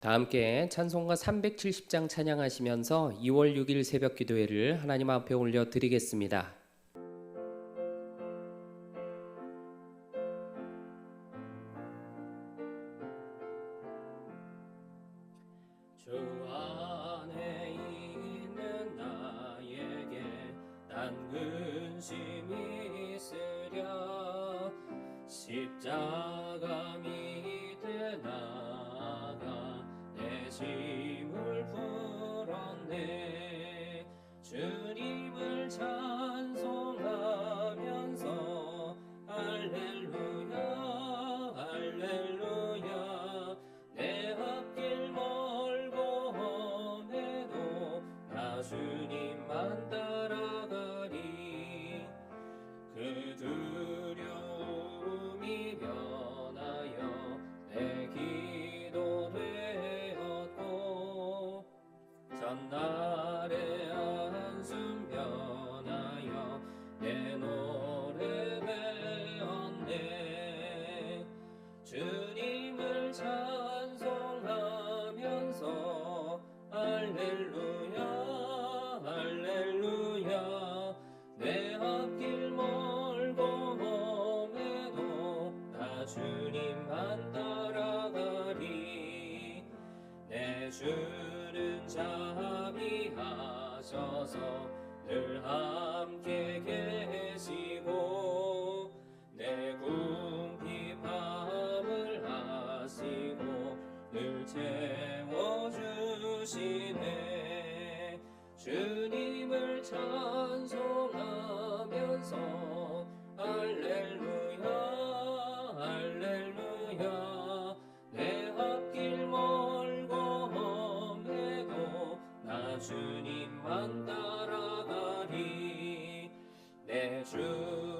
다 함께 찬송가 370장 찬양하시면서 2월 6일 새벽 기도회를 하나님 앞에 올려 드리겠습니다. 앞길 멀고 험해도 나 주님만 따라가리. 내 주는 자비하셔서 늘 함께 계시고 내 궁핍함을 하시고 늘 채워주시네. 주님을 찬송 주님만 따라가리 내 주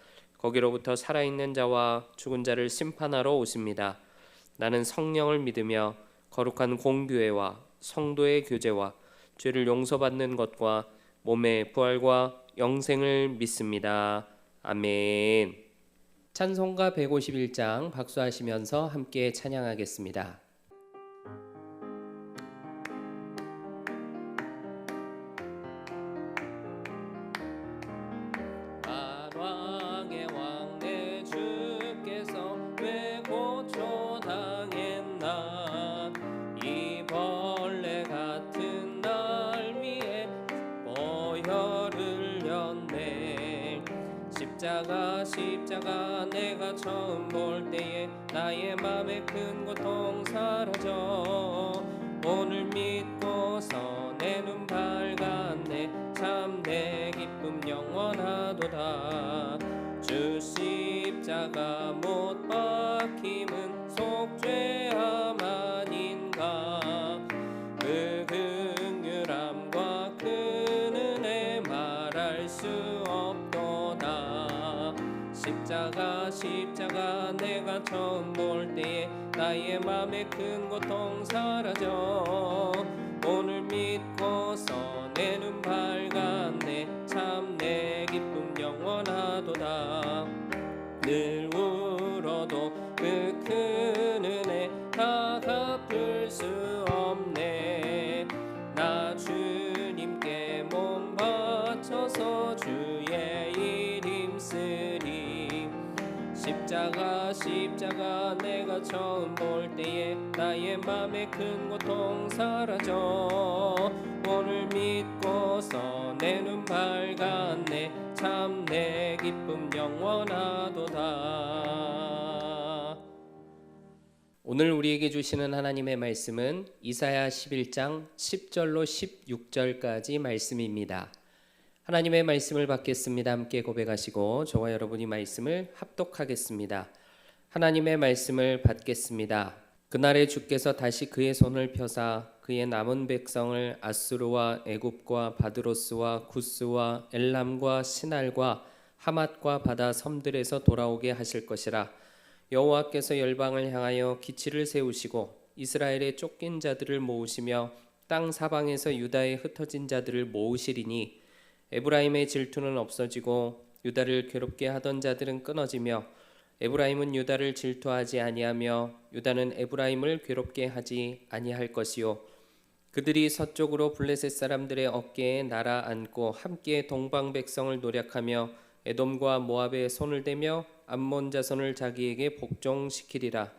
거기로부터 살아있는 자와 죽은 자를 심판하러 오십니다. 나는 성령을 믿으며 거룩한 공교회와 성도의 교제와 죄를 용서받는 것과 몸의 부활과 영생을 믿습니다. 아멘. 찬송가 151장 박수하시면서 함께 찬양하겠습니다. 사라져. 오늘 믿고서 내 눈 밝았네. 참 내 기쁨 영원하도다. 주 십자가 못 박힘은 속죄함 아닌가? 그 긍휼함과 그 은혜 말할 수 없도다. 십자가 십자가 내가 처음 나의 맘에 큰 고통 사라져. 오늘 믿고서 내 눈 밝았네. 참 내 기쁨 영원하도다. 늘 나의 맘에 큰 고통 사라져 오늘 믿고서 내 눈 밝았네 참 내 기쁨 영원하도다 오늘 우리에게 주시는 하나님의 말씀은 이사야 11장 10절로 16절까지 말씀입니다. 하나님의 말씀을 받겠습니다. 함께 고백하시고 저와 여러분이 말씀을 합독하겠습니다. 하나님의 말씀을 받겠습니다. 그날에 주께서 다시 그의 손을 펴사 그의 남은 백성을 아수르와 애굽과 바드로스와 구스와 엘람과 시날과 하맛과 바다 섬들에서 돌아오게 하실 것이라. 여호와께서 열방을 향하여 기치를 세우시고 이스라엘의 쫓긴 자들을 모으시며 땅 사방에서 유다의 흩어진 자들을 모으시리니 에브라임의 질투는 없어지고 유다를 괴롭게 하던 자들은 끊어지며 에브라임은 유다를 질투하지 아니하며 유다는 에브라임을 괴롭게 하지 아니할 것이요. 그들이 서쪽으로 블레셋 사람들의 어깨에 날아 앉고 함께 동방 백성을 노력하며 에돔과 모압에 손을 대며 암몬 자손을 자기에게 복종시키리라.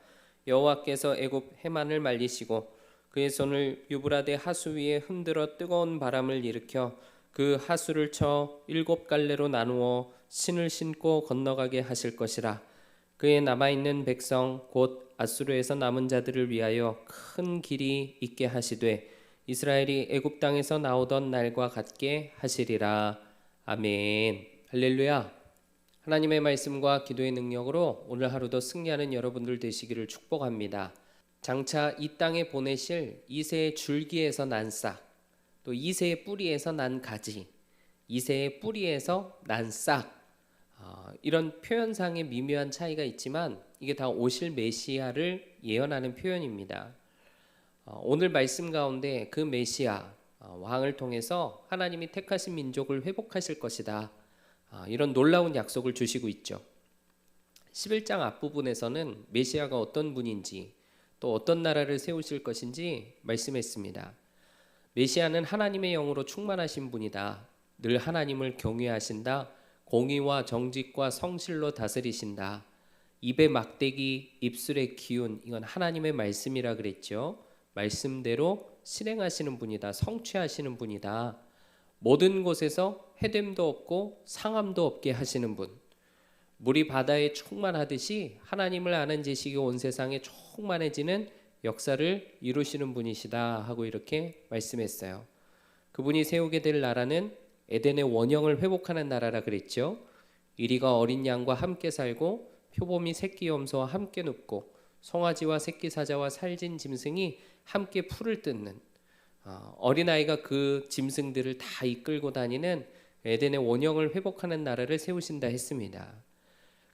여호와께서 애굽 해만을 말리시고 그의 손을 유브라데 하수 위에 흔들어 뜨거운 바람을 일으켜 그 하수를 쳐 일곱 갈래로 나누어 신을 신고 건너가게 하실 것이라 그의 남아 있는 백성 곧 아수르에서 남은 자들을 위하여 큰 길이 있게 하시되 이스라엘이 애굽 땅에서 나오던 날과 같게 하시리라. 아멘. 할렐루야. 하나님의 말씀과 기도의 능력으로 오늘 하루도 승리하는 여러분들 되시기를 축복합니다. 장차 이 땅에 보내실 이새의 줄기에서 난 싹, 또 이새의 뿌리에서 난 가지, 이새의 뿌리에서 난 싹, 어, 이런 표현상의 미묘한 차이가 있지만 이게 다 오실 메시아를 예언하는 표현입니다. 어, 오늘 말씀 가운데 그 메시아 어, 왕을 통해서 하나님이 택하신 민족을 회복하실 것이다. 아, 이런 놀라운 약속을 주시고 있죠. 11장 앞부분에서는 메시아가 어떤 분인지 또 어떤 나라를 세우실 것인지 말씀했습니다. 메시아는 하나님의 영으로 충만하신 분이다. 늘 하나님을 경외하신다. 공의와 정직과 성실로 다스리신다. 입의 막대기, 입술의 기운, 이건 하나님의 말씀이라 그랬죠. 말씀대로 실행하시는 분이다. 성취하시는 분이다. 모든 곳에서 해됨도 없고 상함도 없게 하시는 분. 물이 바다에 충만하듯이 하나님을 아는 지식이 온 세상에 충만해지는 역사를 이루시는 분이시다 하고 이렇게 말씀했어요. 그분이 세우게 될 나라는 에덴의 원형을 회복하는 나라라 그랬죠. 이리가 어린 양과 함께 살고 표범이 새끼 염소와 함께 눕고 송아지와 새끼 사자와 살진 짐승이 함께 풀을 뜯는 어, 어린아이가 그 짐승들을 다 이끌고 다니는 에덴의 원형을 회복하는 나라를 세우신다 했습니다.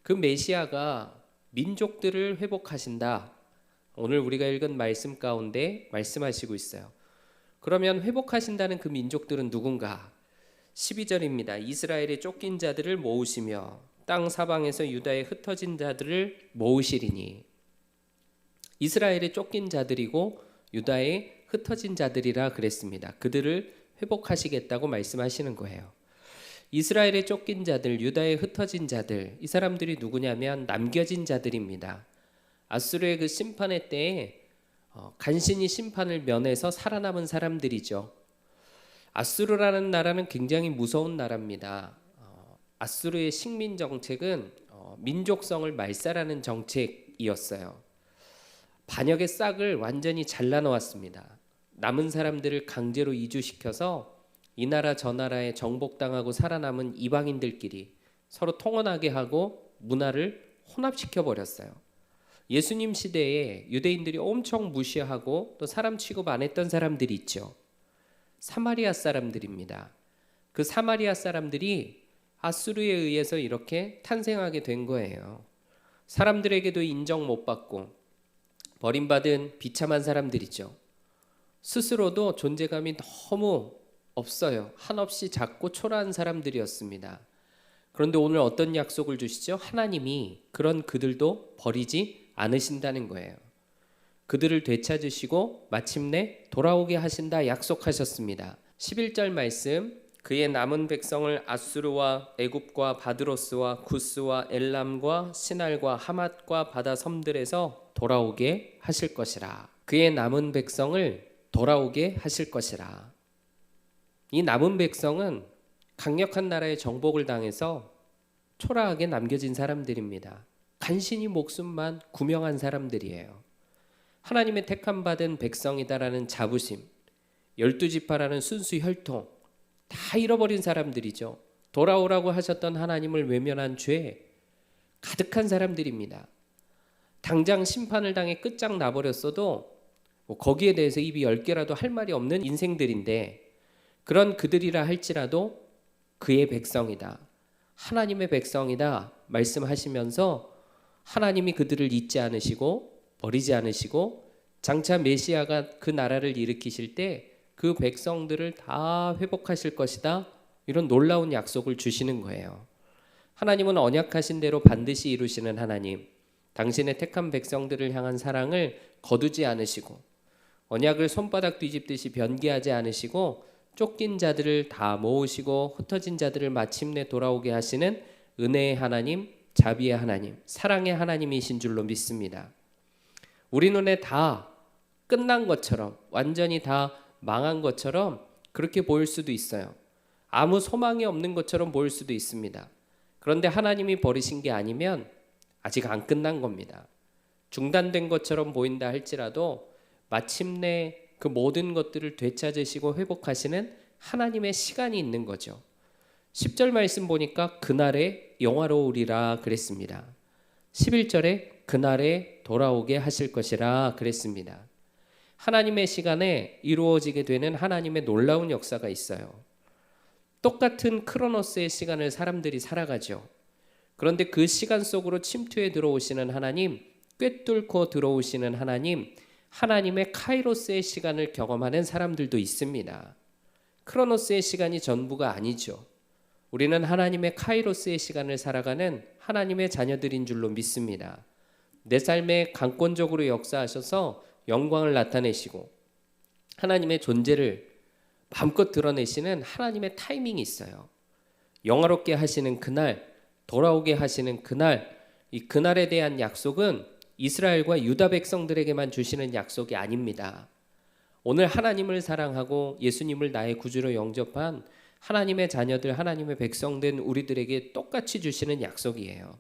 그 메시아가 민족들을 회복하신다. 오늘 우리가 읽은 말씀 가운데 말씀하시고 있어요. 그러면 회복하신다는 그 민족들은 누군가? 12절입니다. 이스라엘의 쫓긴 자들을 모으시며 땅 사방에서 유다의 흩어진 자들을 모으시리니 이스라엘의 쫓긴 자들이고 유다의 흩어진 자들이라 그랬습니다. 그들을 회복하시겠다고 말씀하시는 거예요. 이스라엘의 쫓긴 자들, 유다의 흩어진 자들, 이 사람들이 누구냐면 남겨진 자들입니다. 아수르의 그 심판의 때에 어, 간신히 심판을 면해서 살아남은 사람들이죠. 아수르라는 나라는 굉장히 무서운 나라입니다. 어, 아수르의 식민 정책은 어, 민족성을 말살하는 정책이었어요. 반역의 싹을 완전히 잘라놓았습니다. 남은 사람들을 강제로 이주시켜서 이 나라 저 나라에 정복당하고 살아남은 이방인들끼리 서로 통혼하게 하고 문화를 혼합시켜 버렸어요. 예수님 시대에 유대인들이 엄청 무시하고 또 사람 취급 안 했던 사람들이 있죠. 사마리아 사람들입니다. 그 사마리아 사람들이 아수르에 의해서 이렇게 탄생하게 된 거예요. 사람들에게도 인정 못 받고 버림받은 비참한 사람들이죠. 스스로도 존재감이 너무 없어요. 한없이 작고 초라한 사람들이었습니다. 그런데 오늘 어떤 약속을 주시죠? 하나님이 그런 그들도 버리지 않으신다는 거예요. 그들을 되찾으시고 마침내 돌아오게 하신다 약속하셨습니다. 11절 말씀 그의 남은 백성을 아수르와 애굽과 바드로스와 구스와 엘람과 시날과 하맛과 바다 섬들에서 돌아오게 하실 것이라. 그의 남은 백성을 돌아오게 하실 것이라. 이 남은 백성은 강력한 나라의 정복을 당해서 초라하게 남겨진 사람들입니다. 간신히 목숨만 구명한 사람들이에요. 하나님의 택함 받은 백성이다라는 자부심, 열두 지파라는 순수 혈통 다 잃어버린 사람들이죠. 돌아오라고 하셨던 하나님을 외면한 죄 가득한 사람들입니다. 당장 심판을 당해 끝장 나버렸어도 뭐 거기에 대해서 입이 열 개라도 할 말이 없는 인생들인데 그런 그들이라 할지라도 그의 백성이다. 하나님의 백성이다. 말씀하시면서 하나님이 그들을 잊지 않으시고 버리지 않으시고 장차 메시아가 그 나라를 일으키실 때 그 백성들을 다 회복하실 것이다. 이런 놀라운 약속을 주시는 거예요. 하나님은 언약하신 대로 반드시 이루시는 하나님. 당신의 택한 백성들을 향한 사랑을 거두지 않으시고 언약을 손바닥 뒤집듯이 변개하지 않으시고 쫓긴 자들을 다 모으시고 흩어진 자들을 마침내 돌아오게 하시는 은혜의 하나님, 자비의 하나님, 사랑의 하나님이신 줄로 믿습니다. 우리 눈에 다 끝난 것처럼 완전히 다 망한 것처럼 그렇게 보일 수도 있어요. 아무 소망이 없는 것처럼 보일 수도 있습니다. 그런데 하나님이 버리신 게 아니면 아직 안 끝난 겁니다. 중단된 것처럼 보인다 할지라도 마침내 그 모든 것들을 되찾으시고 회복하시는 하나님의 시간이 있는 거죠. 10절 말씀 보니까 그날에 영화로우리라 그랬습니다. 11절에 그날에 돌아오게 하실 것이라 그랬습니다. 하나님의 시간에 이루어지게 되는 하나님의 놀라운 역사가 있어요. 똑같은 크로노스의 시간을 사람들이 살아가죠. 그런데 그 시간 속으로 침투해 들어오시는 하나님, 꿰뚫고 들어오시는 하나님, 하나님의 카이로스의 시간을 경험하는 사람들도 있습니다. 크로노스의 시간이 전부가 아니죠. 우리는 하나님의 카이로스의 시간을 살아가는 하나님의 자녀들인 줄로 믿습니다. 내 삶에 강권적으로 역사하셔서 영광을 나타내시고 하나님의 존재를 마음껏 드러내시는 하나님의 타이밍이 있어요. 영화롭게 하시는 그날, 돌아오게 하시는 그날, 이 그날에 대한 약속은 이스라엘과 유다 백성들에게만 주시는 약속이 아닙니다. 오늘 하나님을 사랑하고 예수님을 나의 구주로 영접한 하나님의 자녀들, 하나님의 백성된 우리들에게 똑같이 주시는 약속이에요.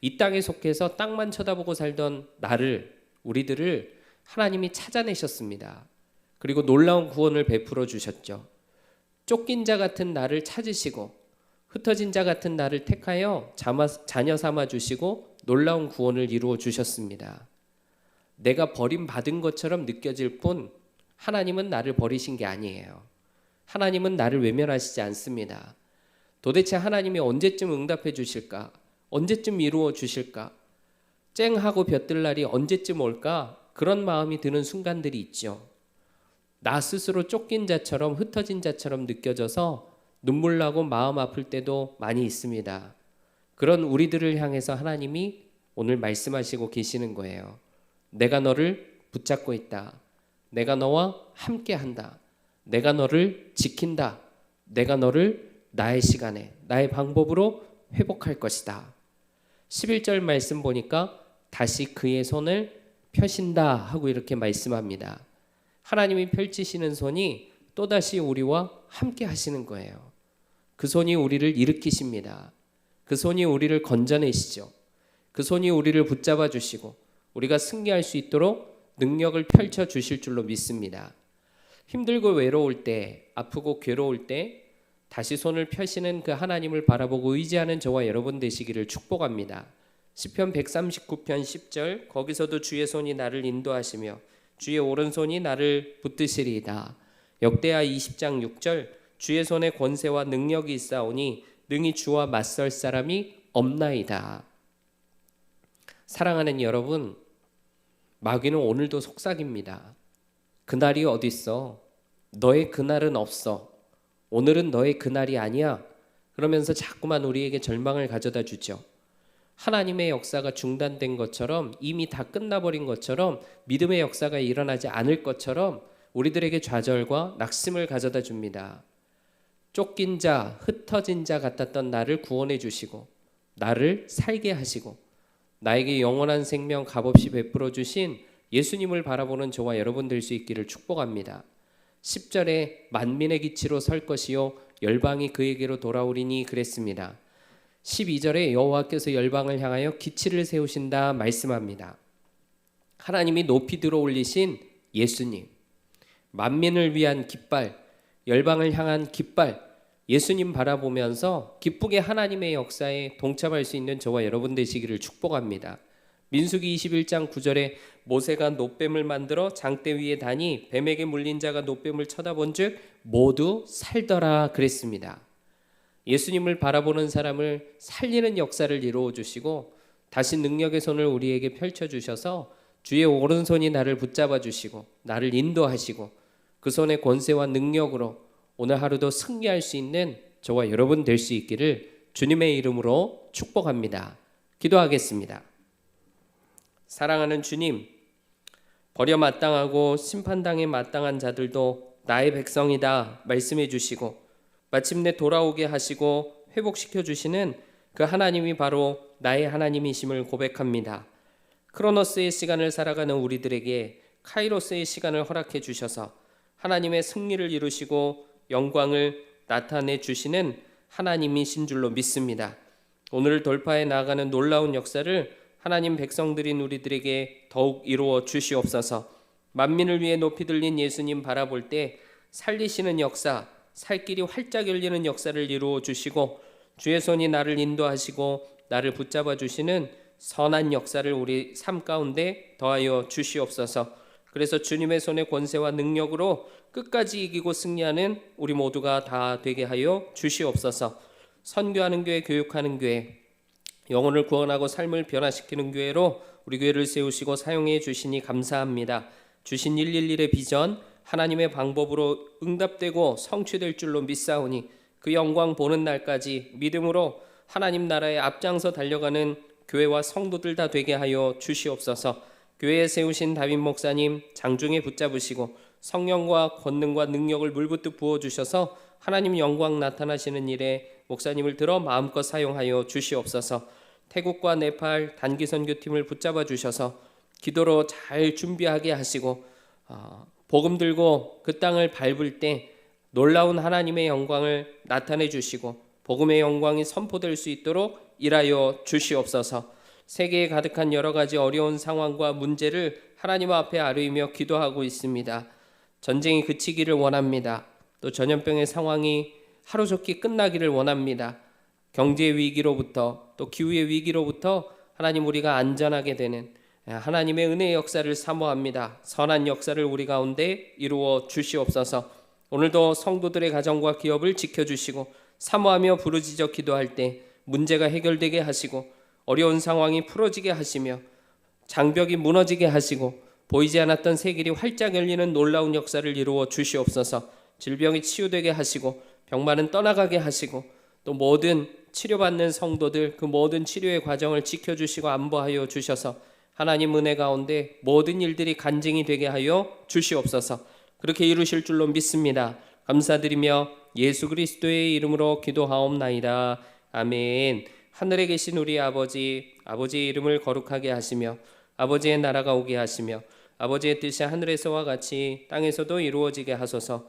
이 땅에 속해서 땅만 쳐다보고 살던 나를, 우리들을 하나님이 찾아내셨습니다. 그리고 놀라운 구원을 베풀어 주셨죠. 쫓긴 자 같은 나를 찾으시고 흩어진 자 같은 나를 택하여 자녀 삼아 주시고 놀라운 구원을 이루어 주셨습니다. 내가 버림받은 것처럼 느껴질 뿐 하나님은 나를 버리신 게 아니에요. 하나님은 나를 외면하시지 않습니다. 도대체 하나님이 언제쯤 응답해 주실까? 언제쯤 이루어 주실까? 쨍하고 볕들 날이 언제쯤 올까? 그런 마음이 드는 순간들이 있죠. 나 스스로 쫓긴 자처럼 흩어진 자처럼 느껴져서 눈물 나고 마음 아플 때도 많이 있습니다. 그런 우리들을 향해서 하나님이 오늘 말씀하시고 계시는 거예요. 내가 너를 붙잡고 있다. 내가 너와 함께 한다. 내가 너를 지킨다. 내가 너를 나의 시간에, 나의 방법으로 회복할 것이다. 11절 말씀 보니까 다시 그의 손을 펴신다 하고 이렇게 말씀합니다. 하나님이 펼치시는 손이 또다시 우리와 함께 하시는 거예요. 그 손이 우리를 일으키십니다. 그 손이 우리를 건져내시죠. 그 손이 우리를 붙잡아 주시고 우리가 승리할 수 있도록 능력을 펼쳐 주실 줄로 믿습니다. 힘들고 외로울 때, 아프고 괴로울 때 다시 손을 펴시는 그 하나님을 바라보고 의지하는 저와 여러분 되시기를 축복합니다. 시편 139편 10절 거기서도 주의 손이 나를 인도하시며 주의 오른손이 나를 붙드시리이다. 역대하 20장 6절 주의 손에 권세와 능력이 있사오니 능히 주와 맞설 사람이 없나이다. 사랑하는 여러분, 마귀는 오늘도 속삭입니다. 그날이 어딨어? 너의 그날은 없어. 오늘은 너의 그날이 아니야. 그러면서 자꾸만 우리에게 절망을 가져다 주죠. 하나님의 역사가 중단된 것처럼 이미 다 끝나버린 것처럼 믿음의 역사가 일어나지 않을 것처럼 우리들에게 좌절과 낙심을 가져다 줍니다. 쫓긴 자, 흩어진 자 같았던 나를 구원해 주시고 나를 살게 하시고 나에게 영원한 생명 값없이 베풀어 주신 예수님을 바라보는 저와 여러분 될 수 있기를 축복합니다. 10절에 만민의 기치로 설 것이요 열방이 그에게로 돌아오리니 그랬습니다. 12절에 여호와께서 열방을 향하여 기치를 세우신다 말씀합니다. 하나님이 높이 들어 올리신 예수님, 만민을 위한 깃발, 열방을 향한 깃발, 예수님 바라보면서 기쁘게 하나님의 역사에 동참할 수 있는 저와 여러분 되시기를 축복합니다. 민수기 21장 9절에 모세가 노뱀을 만들어 장대 위에 다니 뱀에게 물린 자가 노뱀을 쳐다본즉 모두 살더라 그랬습니다. 예수님을 바라보는 사람을 살리는 역사를 이루어 주시고 다시 능력의 손을 우리에게 펼쳐 주셔서 주의 오른손이 나를 붙잡아 주시고 나를 인도하시고 그 손의 권세와 능력으로 오늘 하루도 승리할 수 있는 저와 여러분 될 수 있기를 주님의 이름으로 축복합니다. 기도하겠습니다. 사랑하는 주님, 버려 마땅하고 심판당에 마땅한 자들도 나의 백성이다 말씀해 주시고 마침내 돌아오게 하시고 회복시켜 주시는 그 하나님이 바로 나의 하나님이심을 고백합니다. 크로노스의 시간을 살아가는 우리들에게 카이로스의 시간을 허락해 주셔서 하나님의 승리를 이루시고 영광을 나타내 주시는 하나님이신 줄로 믿습니다. 오늘 돌파해 나가는 놀라운 역사를 하나님 백성들인 우리들에게 더욱 이루어 주시옵소서. 만민을 위해 높이 들린 예수님 바라볼 때 살리시는 역사, 살 길이 활짝 열리는 역사를 이루어 주시고 주의 손이 나를 인도하시고 나를 붙잡아 주시는 선한 역사를 우리 삶 가운데 더하여 주시옵소서. 그래서 주님의 손의 권세와 능력으로 끝까지 이기고 승리하는 우리 모두가 다 되게 하여 주시옵소서. 선교하는 교회, 교육하는 교회, 영혼을 구원하고 삶을 변화시키는 교회로 우리 교회를 세우시고 사용해 주시니 감사합니다. 주신 111의 비전 하나님의 방법으로 응답되고 성취될 줄로 믿사오니 그 영광 보는 날까지 믿음으로 하나님 나라에 앞장서 달려가는 교회와 성도들 다 되게 하여 주시옵소서. 교회에 세우신 다윗 목사님 장중에 붙잡으시고 성령과 권능과 능력을 물붓듯 부어 주셔서 하나님 영광 나타나시는 일에 목사님을 들어 마음껏 사용하여 주시옵소서. 태국과 네팔 단기 선교팀을 붙잡아 주셔서 기도로 잘 준비하게 하시고 어, 복음 들고 그 땅을 밟을 때 놀라운 하나님의 영광을 나타내 주시고 복음의 영광이 선포될 수 있도록 일하여 주시옵소서. 세계에 가득한 여러 가지 어려운 상황과 문제를 하나님 앞에 아뢰며 기도하고 있습니다. 전쟁이 그치기를 원합니다. 또 전염병의 상황이 하루속히 끝나기를 원합니다. 경제 위기로부터 또 기후의 위기로부터 하나님 우리가 안전하게 되는 하나님의 은혜의 역사를 사모합니다. 선한 역사를 우리 가운데 이루어 주시옵소서. 오늘도 성도들의 가정과 기업을 지켜주시고 사모하며 부르짖어 기도할 때 문제가 해결되게 하시고 어려운 상황이 풀어지게 하시며 장벽이 무너지게 하시고 보이지 않았던 새 길이 활짝 열리는 놀라운 역사를 이루어 주시옵소서. 질병이 치유되게 하시고 병만은 떠나가게 하시고 또 모든 치료받는 성도들 그 모든 치료의 과정을 지켜주시고 안보하여 주셔서 하나님 은혜 가운데 모든 일들이 간증이 되게 하여 주시옵소서. 그렇게 이루실 줄로 믿습니다. 감사드리며 예수 그리스도의 이름으로 기도하옵나이다. 아멘. 하늘에 계신 우리 아버지, 아버지의 이름을 거룩하게 하시며 아버지의 나라가 오게 하시며 아버지의 뜻이 하늘에서와 같이 땅에서도 이루어지게 하소서.